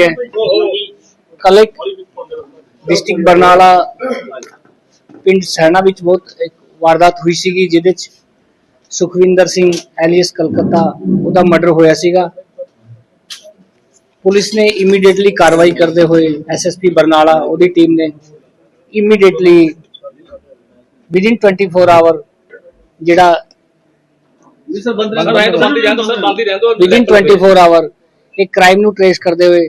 ਹੈ। ਕੱਲ ਇੱਕ ਡਿਸਟ੍ਰਿਕਟ ਬਰਨਾਲਾ ਪਿੰਡ ਸੈਣਾ ਵਿੱਚ ਬਹੁਤ ਇੱਕ ਵਾਰਦਾਤ ਹੋਈ ਸੀਗੀ, ਜਿਹਦੇ ਚ ਸੁਖਵਿੰਦਰ ਸਿੰਘ ਐਲੀਅਸ ਕਲਕੱਤਾ ਉਹਦਾ ਮਰਡਰ ਹੋਇਆ ਸੀਗਾ। ਪੁਲਿਸ ਨੇ ਇਮੀਡੀਏਟਲੀ ਕਾਰਵਾਈ ਕਰਦੇ ਹੋਏ ਐਸਐਸਪੀ ਬਰਨਾਲਾ, ਉਹਦੀ ਟੀਮ ਨੇ ਇਮੀਡੀਏਟਲੀ ਵਿਦਿਨ 24 ਆਵਰ ਜਿਹੜਾ ਵਿਦਿਨ 24 ਆਵਰ ਇਹ ਕ੍ਰਾਈਮ ਨੂੰ ਟ੍ਰੇਸ ਕਰਦੇ ਹੋਏ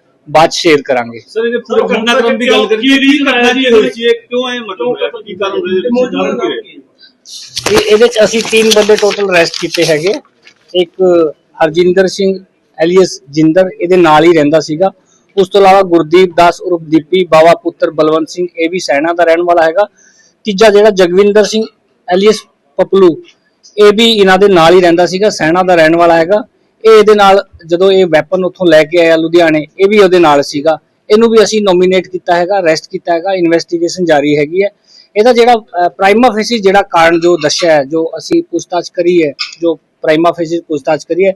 ਬਾਅਦ ਸ਼ੇਅਰ ਕਰਾਂਗੇ। ਸਰ ਇਹਦੇ ਪੂਰੇ ਘਟਨਾਕ੍ਰਮ ਦੀ ਗੱਲ ਕਰੀਏ ਕੀ ਰੀਜ਼ਨ ਹੈ ਜੀ ਇਹ ਕਿਉਂ ਇਹ ਮਤਲਬ ਕੀ ਕਾਰਨ ਇਹਦੇ ਵਿੱਚ? ਜਾਣ ਕੇ ਇਹ- ਇਹਦੇ ਚ ਅਸੀਂ ਤਿੰਨ ਬੰਦੇ ਟੋਟਲ ਅਰੈਸਟ ਕੀਤੇ ਹੈਗੇ। ਇੱਕ ਹਰਜਿੰਦਰ ਸਿੰਘ ਐਲੀਅਸ ਜਿੰਦਰ ਇਹਦੇ ਨਾਲ ਹੀ ਰਹਿੰਦਾ ਸੀਗਾ। ਉਸ ਤੋਂ ਇਲਾਵਾ ਗੁਰਦੀਪ ਦਾਸ ਉਰਫ ਦੀਪੀ ਬਾਵਾ ਪੁੱਤਰ ਬਲਵੰਤ ਸਿੰਘ ਇਹ ਵੀ ਸੈਣਾ ਦਾ ਰਹਿਣ ਵਾਲਾ ਹੈਗਾ। ਤੀਜਾ ਜਿਹੜਾ ਜਗਵਿੰਦਰ ਸਿੰਘ ਐਲੀਅਸ ਪਪਲੂ ਇਹ ਵੀ ਇਹਨਾਂ ਦੇ ਨਾਲ ਹੀ ਰਹਿੰਦਾ ਸੀਗਾ ਸੈਣਾ ਦਾ ਰਹਿਣ ਵਾਲਾ ਹੈਗਾ। ਇਹ ਇਹਦੇ ਨਾਲ ਜਦੋਂ ਇਹ ਵੈਪਨ ਉੱਥੋਂ ਲੈ ਕੇ ਆਇਆ ਲੁਧਿਆਣੇ, ਇਹ ਵੀ ਉਹਦੇ ਨਾਲ ਸੀਗਾ। ਇਹਨੂੰ ਵੀ ਅਸੀਂ ਨੋਮੀਨੇਟ ਕੀਤਾ ਹੈਗਾ ਅਰੈਸਟ ਕੀਤਾ ਹੈਗਾ ਇਨਵੈਸਟੀਗੇਸ਼ਨ ਜਾਰੀ ਹੈਗੀ ਹੈ। ਇਹਦਾ ਜਿਹੜਾ ਪ੍ਰਾਈਮਾ ਫੇਸੀ ਜਿਹੜਾ ਕਾਰਨ ਜੋ ਦੱਸਿਆ ਹੈ, ਜੋ ਅਸੀਂ ਪੁੱਛਤਾਛ ਕਰੀ ਹੈ, ਜੋ ਪ੍ਰਾਈਮਾ ਫੇਸੀ ਪੁੱਛਤਾਛ ਕਰੀ ਹੈ,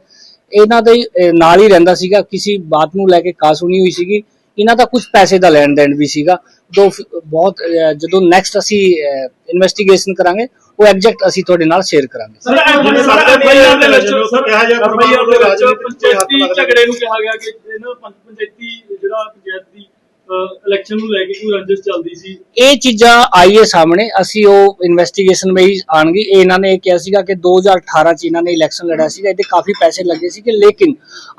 ਇਹਨਾਂ ਦੇ ਨਾਲ ਹੀ ਰਹਿੰਦਾ ਸੀਗਾ। ਕਿਸੇ ਬਾਤ ਨੂੰ ਲੈ ਕੇ ਕਾ ਸੁਣੀ ਹੋਈ ਸੀਗੀ। ਇਹਨਾਂ ਦਾ ਕੁਝ ਪੈਸੇ ਦਾ ਲੈਣ ਦੇਣ ਵੀ ਸੀਗਾ। ਦੋ ਬਹੁਤ ਜਦੋਂ ਨੈਕਸਟ ਅਸੀਂ ਇਨਵੈਸਟੀਗੇਸ਼ਨ ਕਰਾਂਗੇ ਉਹ ਐਗਜ਼ੈਕਟ ਅਸੀਂ ਤੁਹਾਡੇ ਨਾਲ ਸ਼ੇਅਰ ਕਰਾਂਗੇ। ਸਰ ਇਹ ਸਰ ਐਫਆਈਆਰ ਦੇ ਵਿੱਚ ਸਰ ਐਫਆਈਆਰ ਦੇ ਵਿੱਚ ਪੰਚਾਇਤੀ ਝਗੜੇ ਨੂੰ ਕਿਹਾ ਗਿਆ ਕਿ ਇਹਨਾਂ ਪੰਚ ਪੰਚਾਇਤੀ ਜਿਹੜਾ ਪੰਚਾਇਤ ਦੀ ਇਲੈਕਸ਼ਨ ਨੂੰ ਲੈ ਕੇ ਕੋਈ ਰੰਜਿਸ਼ ਚੱਲਦੀ ਸੀ। ਇਹ ਚੀਜ਼ਾਂ ਆਈਏ ਸਾਹਮਣੇ ਅਸੀਂ ਉਹ ਇਨਵੈਸਟੀਗੇਸ਼ਨ ਵਿੱਚ ਆਣਗੇ ਇਹ ਇਹਨਾਂ ਨੇ ਇਹ ਕਿਹਾ ਸੀਗਾ ਕਿ 2018 ਚ ਇਹਨਾਂ ਨੇ ਇਲੈਕਸ਼ਨ ਲੜਿਆ ਸੀਗਾ। ਇਹਦੇ ਕਾਫੀ ਪੈਸੇ ਲੱਗੇ ਸੀ ਕਿ ਲੇਕਿਨ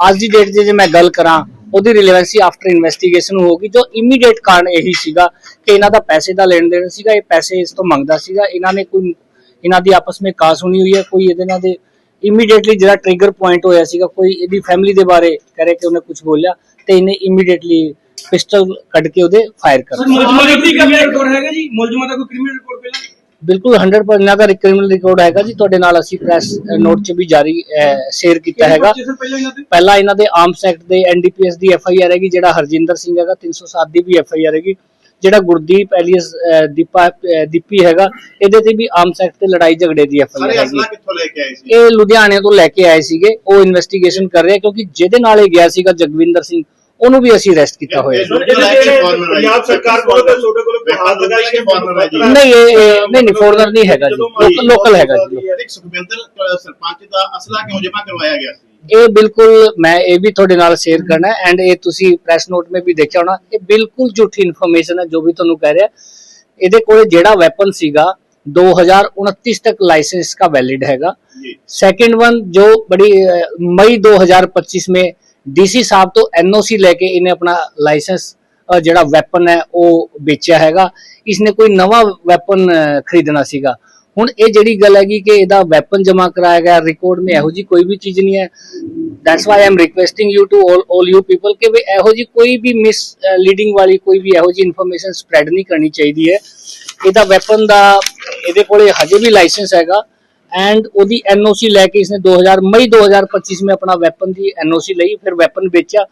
ਅੱਜ ਦੀ ਡੇਟ 'ਚ ਜੇ ਮੈਂ ਗੱਲ ਕਰਾਂ ਉਹਦੀ ਰਿਲੇਵੈਂਸੀ ਆਫਟਰ ਇਨਵੈਸਟੀਗੇਸ਼ਨ ਹੋਗੀ ਜੋ ਇਮੀਡੀਏਟ ਕਾਰਨ ਇਹੀ ਸੀਗਾ ਕਿ ਇਹਨਾਂ ਦਾ ਪੈਸੇ ਦਾ ਲੈਣ ਦੇਣ ਸੀਗਾ ਇਹ ਪੈਸੇ ਇਸ ਤੋਂ ਮੰਗਦਾ ਸੀਗਾ। ਇਹਨਾਂ ਨੇ ਕੋਈ ਇਹਨਾਂ ਦੀ ਆਪਸ ਵਿੱਚ ਕਾਸ ਹੋਣੀ ਹੋਈ ਹੈ ਕੋਈ ਇਹਦੇ ਨਾਲ ਦੇ ਇਮੀਡੀਏਟਲੀ ਜਿਹੜਾ ਟ੍ਰਿਗਰ ਪੁਆਇੰਟ ਹੋਇਆ ਸੀਗਾ ਕੋਈ ਇਹਦੀ ਫੈਮਿਲੀ ਦੇ ਬਾਰੇ ਕਹ ਰਹੇ ਕਿ ਉਹਨੇ ਕੁਝ ਬੋਲਿਆ ਤੇ ਇਹਨੇ ਇਮੀਡੀਏਟਲੀ ਪਿਸਟਲ ਕੱਢ ਕੇ ਉਹਦੇ ਫਾਇਰ ਕਰ ਦਿੱਤਾ। ਮੁਲਜ਼ਮਾਂ ਦਾ ਕੀ ਕ੍ਰਿਮੀਨਲ ਰਿਕਾਰਡ ਹੈਗਾ ਜੀ? ਮੁਲਜ਼ਮਾਂ ਦਾ ਕੋਈ ਕ੍ਰਿਮੀਨਲ ਰਿਕਾਰਡ ਪਹਿਲਾਂ? ਬਿਲਕੁਲ 100% ਇਹਨਾਂ ਦਾ ਕ੍ਰਿਮੀਨਲ ਰਿਕਾਰਡ ਹੈਗਾ ਜੀ। ਤੁਹਾਡੇ ਨਾਲ ਅਸੀਂ ਪ੍ਰੈਸ ਨੋਟ 'ਚ ਵੀ ਜਾਰੀ ਸ਼ੇਅਰ ਕੀਤਾ ਹੈਗਾ। ਪਹਿਲਾਂ ਇਹਨਾਂ ਦੇ? ਆਰਮਸ ਐਕਟ ਦੇ ਐਨਡੀਪੀਐਸ ਦੀ ਐਫ ਆਈ ਆਰ ਹੈਗੀ ਜਿਹੜਾ ਹਰਜਿੰਦਰ ਸਿੰਘ ਹੈਗਾ 307 ਦੀ ਵੀ ਐਫ ਆਈ ਆਰ ਹੈਗੀ। ਜਿਹੜਾ ਗੁਰਦੀਪ ਐਲੀਅਸ ਦੀਪਾ ਦੀਪੀ ਹੈਗਾ ਇਹਦੇ ਤੇ ਵੀ ਆਰਮਸ ਐਕਟ ਤੇ ਲੜਾਈ ਝਗੜੇ ਦੀ ਐਫ ਆਈ ਸਾਰੇ ਆਰ ਹੈਗੀ। ਅਸਲਾ ਕਿੱਥੋਂ ਲੈ ਕੇ ਆਏ ਸੀ? ਇਹ ਲੁਧਿਆਣੇ ਤੋਂ ਲੈ ਕੇ ਆਏ ਸੀਗੇ ਉਹ ਇਨਵੈਸਟੀਗੇਸ਼ਨ ਕਰ ਰਹੇ ਕਿਉਂਕਿ ਜਿਹਦੇ ਨਾਲ ਇਹ ਗਿਆ ਸੀਗਾ ਜਗਵਿੰਦਰ ਸਿੰਘ ਉਹਨੂੰ ਵੀ ਅਸੀਂ ਅਰੈਸਟ ਕੀਤਾ ਹੋਇਆ। ਪੰਜਾਬ ਸਰਕਾਰ ਕੋਲ ਤੇ ਤੁਹਾਡੇ ਕੋਲ ਕੋਈ ਹੱਥ ਲਗਾਈ ਕਿ ਫਾਰਮਰ ਹੈ ਜੀ। ਨਹੀਂ ਇਹ ਨਹੀਂ ਨਹੀਂ ਫੋਰਨਰ ਨਹੀਂ ਹੈਗਾ ਜੀ। ਲੋਕਲ ਲੋਕਲ ਹੈਗਾ ਜੀ। ਸੁਖਵਿੰਦਰ ਸਰਪੰਚ ਦਾ ਅਸਲਾ ਕਿਉਂ ਜਮ੍ਹਾਂ ਕਰਵਾਇਆ ਗਿਆ ਸੀ? ਇਹ ਬਿਲਕੁਲ ਮੈਂ ਇਹ ਵੀ ਤੁਹਾਡੇ ਨਾਲ ਸ਼ੇਅਰ ਕਰਨਾ ਐਂਡ ਇਹ ਤੁਸੀਂ ਪ੍ਰੈਸ ਨੋਟ ਮੇ ਵੀ ਦੇਖਿਆ ਹੋਣਾ ਇਹ ਬਿਲਕੁਲ ਝੂਠੀ ਇਨਫੋਰਮੇਸ਼ਨ ਹੈ ਜੋ ਵੀ ਤੁਹਾਨੂੰ ਕਹਿ ਰਿਹਾ। ਇਹਦੇ ਕੋਲੇ ਜਿਹੜਾ ਵੈਪਨ ਸੀਗਾ 2029 ਤੱਕ ਲਾਇਸੈਂਸ ਦਾ ਵੈਲਿਡ ਹੈਗਾ। ਸੈਕੰਡ ਵਨ ਜੋ ਬੜੀ ਮਈ 2025 ਮੇ ਡੀਸੀ ਸਾਹਿਬ ਤੋਂ ਐਨਓਸੀ ਲੈ ਕੇ ਇਹਨੇ ਆਪਣਾ ਲਾਇਸੈਂਸ ਜਿਹੜਾ ਵੈਪਨ ਹੈ ਉਹ ਵੇਚਿਆ ਹੈਗਾ। ਇਸਨੇ ਕੋਈ ਨਵਾਂ ਵੈਪਨ ਖਰੀਦਣਾ ਸੀਗਾ। ਹੁਣ ਇਹ ਜਿਹੜੀ ਗੱਲ ਹੈਗੀ ਕਿ ਇਹਦਾ ਵੈਪਨ ਜਮ੍ਹਾਂ ਕਰਾਇਆ ਗਿਆ ਰਿਕਾਰਡ ਮੇ ਇਹੋ ਜੀ ਕੋਈ ਵੀ ਚੀਜ਼ ਨਹੀਂ ਹੈ। That's why I am requesting you to all 올 you people ਕਿ ਵੀ ਇਹੋ ਜੀ ਕੋਈ ਵੀ ਮਿਸ ਲੀਡਿੰਗ ਵਾਲੀ ਕੋਈ ਵੀ ਇਹੋ ਜੀ ਇਨਫੋਰਮੇਸ਼ਨ ਸਪਰੈਡ ਨਹੀਂ ਕਰਨੀ ਚਾਹੀਦੀ ਹੈ। ਇਹਦਾ ਵੈਪਨ ਦਾ, ਇਹਦੇ ਕੋਲੇ ਹਜੇ ਵੀ ਲਾਇਸੈਂਸ ਹੈਗਾ। ਐਂਡ ਉਹਦੀ ਐਨਓਸੀ ਲੈ ਕੇ ਇਸਨੇ 2000 ਮਈ 2025 में अपना वेपन ਦੀ ਐਨਓਸੀ ਲਈ ਫਿਰ ਵੈਪਨ ਵੇਚਿਆ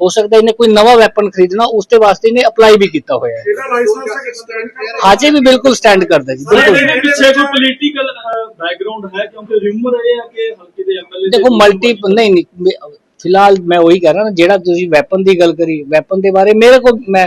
ਹੋ ਸਕਦਾ ਇਹਨੇ ਕੋਈ ਨਵਾਂ ਵੈਪਨ ਖਰੀਦਣਾ ਉਸ ਤੇ ਵਾਸਤੇ ਇਹਨੇ ਅਪਲਾਈ ਵੀ ਕੀਤਾ ਹੋਇਆ ਹੈ ਇਹਦਾ ਲਾਇਸੈਂਸ ਐਕਸਟੈਂਡ ਕਰ ਹਾਜੇ ਵੀ ਬਿਲਕੁਲ ਸਟੈਂਡ ਕਰਦਾ ਜੀ ਸਰ ਬਿਲਕੁਲ ਇਹਦੇ ਪਿੱਛੇ ਕੋਈ ਪੋਲੀਟੀਕਲ ਬੈਕਗ੍ਰਾਉਂਡ ਹੈ ਕਿਉਂਕਿ ਰਿਊਮਰ ਇਹ ਹੈ ਕਿ ਹਲਕੇ ਦੇ ਐਮਐਲਏ ਦੇਖੋ ਮਲਟੀ ਨਹੀਂ ਨਹੀਂ ਮੇ- ਫਿਲਹਾਲ ਮੈਂ ਉਹੀ ਕਹਿ ਰਿਹਾ ਨਾ ਜਿਹੜਾ ਤੁਸੀਂ ਵੈਪਨ ਦੀ ਗੱਲ ਕਰੀ ਵੈਪਨ ਦੇ ਬਾਰੇ ਮੇਰੇ ਕੋਲ ਮੈਂ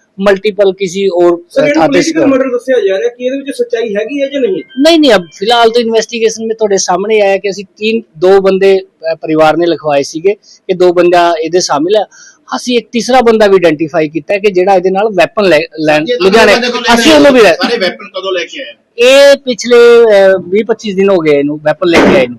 ਮਲਟੀਪਲ ਕਿਸੇ और ਸਰ ਇਹ ਥਾਂ ਤੇ ਪੋਲੀਟੀਕਲ ਮਰਡਰ ਦੱਸਿਆ ਜਾ ਰਿਹਾ ਕਿ ਇਹਦੇ ਵਿੱਚ ਸੱਚਾਈ ਹੈਗੀ ਹੈ ਜਾਂ ਨਹੀਂ नहीं नहीं अब फिलहाल तो इन्वेस्टिगेशन में ਤੁਹਾਡੇ ਸਾਹਮਣੇ ਆਇਆ ਕਿ ਅਸੀਂ तीन दो ਬੰਦੇ ਅਹ, ਪਰਿਵਾਰ ਨੇ ਲਿਖਵਾਏ ਸੀਗੇ ਕਿ ਦੋ ਬੰਦਾ ਇਹਦੇ ਸ਼ਾਮਿਲ ਹੈ ਅਸੀਂ ਇੱਕ ਤੀਸਰਾ ਬੰਦਾ ਵੀ ਆਇਡੈਂਟੀਫਾਈ ਕੀਤਾ ਹੈ ਕਿ ਜਿਹੜਾ ਇਹਦੇ ਨਾਲ ਵੈਪਨ ਲੈਣ ਲੁਧਿਆਣੇ ਅਸੀਂ ਉਹਨੂੰ ਵੀ ਸਾਰੇ ਵੈਪਨ ਕਦੋਂ ਲੈ ਕੇ ਆਏ ਇਹ ਪਿਛਲੇ 20 25 ਦਿਨ ਹੋ ਗਏ ਇਹਨੂੰ ਵੈਪਨ ਲੈ ਕੇ ਆਏ ਨੂੰ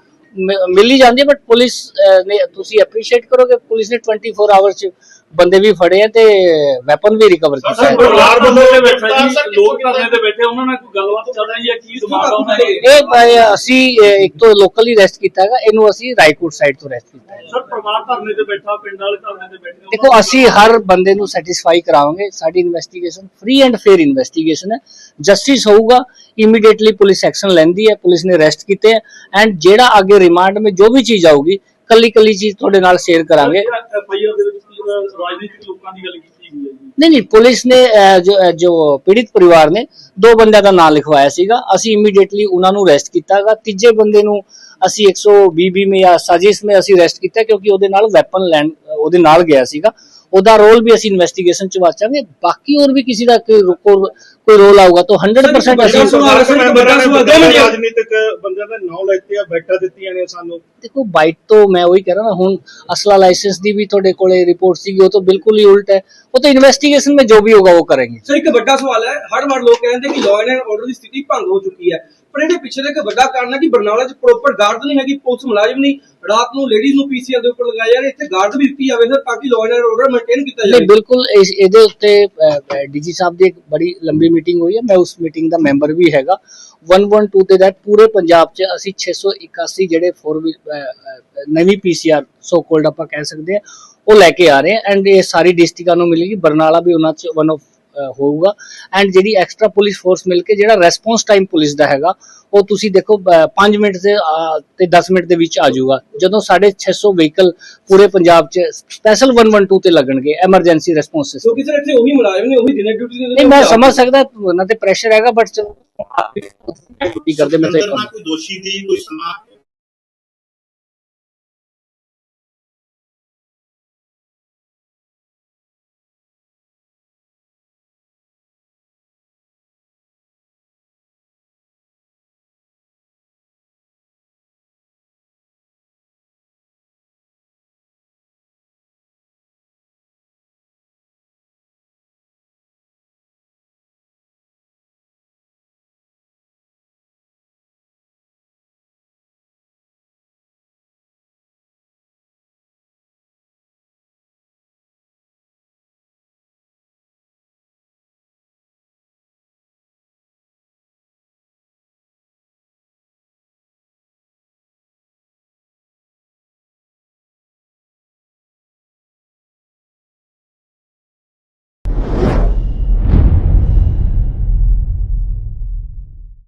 ਮਿਲ ਹੀ ਜਾਂਦੀ ਬਟ ਪੁਲਿਸ ਅਹ, ਨੇ ਤੁਸੀਂ ਐਪਰੀਸ਼ੀਏਟ ਕਰੋਗੇ ਪੁਲਿਸ ਨੇ 24 ਆਵਰ ਚ ਬੰਦੇ ਵੀ ਫੜੇ ਆ ਤੇ ਵੈਪਨ ਵੀ ਰਿਕਵਰ ਕੀਤਾ ਹੈ। ਪਰਿਵਾਰ ਬੰਦੇ ਤੇ ਬੈਠਾ ਸਰ, ਜੀ ਲੋਕ ਧਰਨੇ ਤੇ ਬੈਠੇ ਉਹਨਾਂ ਨਾਲ ਕੋਈ ਗੱਲਬਾਤ ਚੱਲ ਰਹੀ ਹੈ ਕੀ ਦਿਮਾਗ ਆ ਉਹਨਾਂ ਦੇ? ਇਹ ਅਹ, ਅਸੀਂ ਇੱਕ ਤੋਂ ਲੋਕਲੀ ਰੈਸਟ ਕੀਤਾ ਹੈਗਾ ਇਹਨੂੰ ਅਸੀਂ ਰਾਏਕੋਟ ਸਾਈਡ ਤੋਂ ਰੈਸਟ ਕੀਤਾ ਹੈ। ਸਰ ਪਰਿਵਾਰ ਧਰਨੇ ਤੇ ਬੈਠਾ ਪਿੰਡ ਵਾਲੇ ਧਰਨੇ ਤੇ ਬੈਠੇ ਦੇਖੋ ਅਸੀਂ ਹਰ ਬੰਦੇ ਨੂੰ ਸੈਟੀਸਫਾਈ ਕਰਾਵਾਂਗੇ ਸਾਡੀ investigation free and fair investigation ਹੈ। ਜਸਟਿਸ ਹੋਊਗਾ ਇਮੀਡੀਏਟਲੀ ਪੁਲਿਸ ਐਕਸ਼ਨ ਲੈਂਦੀ ਹੈ ਪੁਲਿਸ ਨੇ ਅਰੈਸਟ ਕੀਤੇ ਐਂਡ ਜਿਹੜਾ ਅੱਗੇ ਰਿਮਾਂਡ ਵਿੱਚ ਜੋ ਵੀ ਚੀਜ਼ ਆਊਗੀ ਕੱਲੀ ਕੱਲੀ ਚੀਜ਼ ਤੁਹਾਡੇ ਨਾਲ ਸ਼ੇਅਰ ਕਰਾਂਗੇ। ਦੇ ਵਿੱਚ ਰਾਜਨੀਤਿਕ ਲੋਕਾਂ ਦੀ ਗੱਲ ਕੀਤੀ ਗਈ ਹੈ ਜੀ। ਨਹੀਂ ਨਹੀਂ ਪੁਲਿਸ ਨੇ ਅਹ, ਜੋ ਅਹ, ਜੋ ਪੀੜਿਤ ਪਰਿਵਾਰ ਨੇ ਦੋ ਬੰਦਿਆਂ ਦਾ ਨਾਮ ਲਿਖਵਾਇਆ ਸੀਗਾ। ਅਸੀਂ ਇਮੀਡੀਏਟਲੀ ਉਹਨਾਂ ਨੂੰ ਅਰੈਸਟ ਕੀਤਾਗਾ। ਤੀਜੇ ਬੰਦੇ ਨੂੰ ਅਸੀਂ 120 ਬੀ ਮੇ ਜਾਂ ਸਾਜ਼ਿਸ਼ ਮੇ ਅਸੀਂ ਅਰੈਸਟ ਕੀਤਾ ਕਿਉਂਕਿ ਉਹਦੇ ਨਾਲ ਵੈਪਨ ਲੈਣ ਉਹਦੇ ਨਾਲ ਗਿਆ ਸੀਗਾ। ਉਹਦਾ ਰੋਲ ਵੀ ਅਸੀਂ ਇਨਵੈਸਟੀਗੇਸ਼ਨ ਚ ਵਾਚਾਂਗੇ। ਬਾਕੀ ਹੋਰ ਵੀ ਕਿਸੇ ਦਾ ਕੋਈ ਰੋ- ਕੋਈ ਰੋਲ ਆਊਗਾ ਤਾਂ 100% ਅਸੀਂ ਰਾਜਨੀਤਿਕ ਬੰਦਿਆਂ ਦਾ ਨਾਂ ਲੈਤੇ ਆ ਬੈਠਾ ਦਿੱਤੀਆਂ ਨੇ ਸਾਨੂੰ। ਦੇਖੋ ਬਾਈਟ ਤੋਂ ਮੈਂ ਉਹੀ ਕਹਿ ਰਹਾ ਨਾ ਹੁਣ ਅਸਲਾ ਲਾਇਸੈਂਸ ਦੀ ਵੀ ਤੁਹਾਡੇ ਕੋਲੇ ਰਿਪੋਰਟ ਸੀਗੀ ਉਹ ਤਾਂ ਬਿਲਕੁਲ ਹੀ ਉਲਟ ਹੈ। ਉਹ ਤਾਂ ਇਨਵੈਸਟੀਗੇਸ਼ਨ ਵਿੱਚ ਜੋ ਵੀ ਹੋਗਾ ਉਹ ਕਰਾਂਗੇ। ਸਰ ਇੱਕ ਵੱਡਾ ਸਵਾਲ ਹੈ। ਹਰ ਵਾਰ ਲੋਕ ਕਹਿੰਦੇ ਕਿ ਲਾਅ ਐਂਡ ਆਰਡਰ ਦੀ ਸਥਿਤੀ ਭੰਗ ਹੋ ਚੁੱਕੀ ਹੈ। ਪਰ ਇਹਦੇ ਪਿੱਛੇ ਦਾ ਇੱਕ ਵੱਡਾ ਕਾਰਨ ਹੈ ਕਿ ਬਰਨਾਲਾ 'ਚ ਪ੍ਰੋਪਰ ਗਾਰਡ ਨਹੀਂ ਹੈਗੀ ਪੁਲਿਸ ਮੁਲਾਜ਼ਮ ਨਹੀਂ। ਰਾਤ ਨੂੰ ਲੇਡੀਜ਼ ਨੂੰ ਪੀਸੀਆਰ ਦੇ ਉੱਪਰ ਲਗਾਇਆ ਜਾ ਰਿਹਾ ਇੱਥੇ ਗਾਰਡ ਵੀ ਦਿੱਤੀ ਜਾਵੇ ਸਰ ਤਾਂ ਕਿ ਲਾਅ ਐਂਡ ਆਰਡਰ ਮੇਨਟੇਨ ਕੀਤਾ ਨਹੀਂ ਜਾਵੇ। ਬਿਲਕੁਲ ਇਸ- ਇਹਦੇ ਉੱਤੇ ਡੀਜੀ ਸਾਹਿਬ ਦੀ ਇੱਕ ਬੜੀ ਲੰਬੀ ਮੀਟਿੰਗ ਹੋਈ ਹੈ ਮੈਂ ਉਸ ਮੀਟਿੰਗ ਦਾ ਮੈਂਬਰ ਵੀ ਹੈਗਾ। 112 ਤੇ that ਪੂਰੇ ਪੰਜਾਬ 'ਚ ਅਸੀਂ 681 ਜਿਹੜੇ 4 ਨਵੀਂ ਪੀਸੀਆਰ ਸੋ ਕੋਲਡ ਆਪਾਂ ਕਹਿ ਸਕਦੇ ਹਾਂ ਉਹ ਲੈ ਕੇ ਆ ਰਹੇ ਆ ਐਂਡ ਇਹ ਸਾਰੀ ਡਿਸਟ੍ਰਿਕਟਾਂ ਨੂੰ ਮਿਲੇਗੀ। ਬਰਨਾਲਾ ਵੀ ਉਹਨਾਂ 'ਚ ਵਨ ਆਫ ਹੋਊਗਾ। ਐਂਡ ਜਿਹੜੀ ਐਕਸਟਰਾ ਪੁਲਿਸ ਫੋਰਸ ਮਿਲ ਕੇ ਜਿਹੜਾ ਰੈਸਪੌਂਸ ਟਾਈਮ ਪੁਲਿਸ ਦਾ ਹੈਗਾ ਉਹ ਤੁਸੀਂ ਦੇਖੋ 5 ਮਿੰਟ ਦੇ ਤੇ 10 ਮਿੰਟ ਦੇ ਵਿੱਚ ਆ ਜਾਊਗਾ। ਜਦੋਂ 650 ਵਹੀਕਲ ਪੂਰੇ ਪੰਜਾਬ 'ਚ ਸਪੈਸ਼ਲ 112 ਤੇ ਲੱਗਣਗੇ ਐਮਰਜੈਂਸੀ ਰਿਸਪੌਂਸ ਸਿਸਟਮ ਕਿਉਂਕਿ ਸਰ ਇੱਥੇ ਉਹੀ ਮੁਲਾਜ਼ਮ ਨੇ ਉਹੀ ਦਿਨੇ ਡਿਊਟੀ ਦੇ ਨਹੀਂ ਮੈਂ ਸਮਝ ਸਕਦਾ ਉਹਨਾਂ ਤੇ ਪ੍ਰੈਸ਼ਰ ਹੈਗਾ ਬਟ ਡਿਊਟੀ ਕਰਦੇ ਮੈਂ ਤਾਂ ਕੋਈ ਦੋਸ਼ੀ ਦੀ ਕੋਈ ਸਮਾਂ